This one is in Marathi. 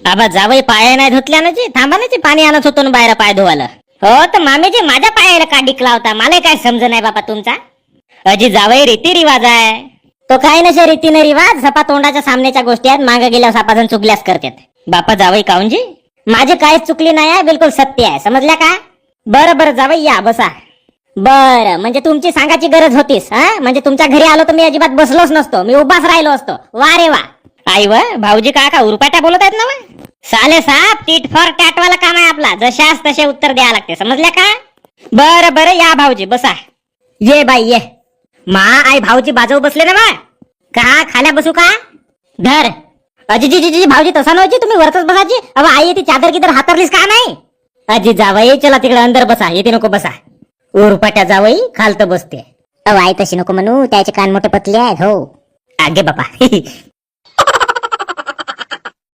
आबा जावई पाय नाही धुतल्या ना जी. थांबा ना जी पाणी आणत होतो ना बाहेर पाय धुवायला. हो तर मामीजी माझ्या पायाला का डिकला होता मला काय समज नाही बाबा तुमचा. अजी जावई रीती रिवाज आहे. तो काय नसे रीतीने रिवाज? सपा तोंडाच्या सामन्याच्या गोष्टी आहेत मागे गेल्या सापाजण चुकल्यास करतात. बापा जावई काऊनजी माझी काहीच चुकली नाही आहे बिलकुल सत्य आहे. समजल्या का? बरं बरं जावई या बसा. बर म्हणजे तुमची सांगायची गरज होतीस हा? म्हणजे तुमच्या घरी आलो तर मी अजिबात बसलोच नसतो. मी उभाच राहिलो असतो. वा रे वा. आई व भाऊजी काका उरपाट्या बोलत आहेत ना वा? साले साप टीट फॉर टॅट वाला काम आहे आपला. जशास तसे उत्तर द्यावं लागते. समजल्या का? बरं बरं या भाऊजी बसा. ये बाई ये. मा आई भाऊजी बाजू बसले ना बा का खाल्या बसू का? धर. अजी जी जी भाऊजी तसा नव्हती तुम्ही वरतच बसायची अबा आई ती चादर किदर हातरलीस का नाही? अजी जावई चला तिकडे अंदर बसा. येते नको बसा. उरपाट्या जावई खालत बसते. अहो आई तशी नको म्हणू. त्याचे कान मोठे पतले आहेत हो. आगे बापा.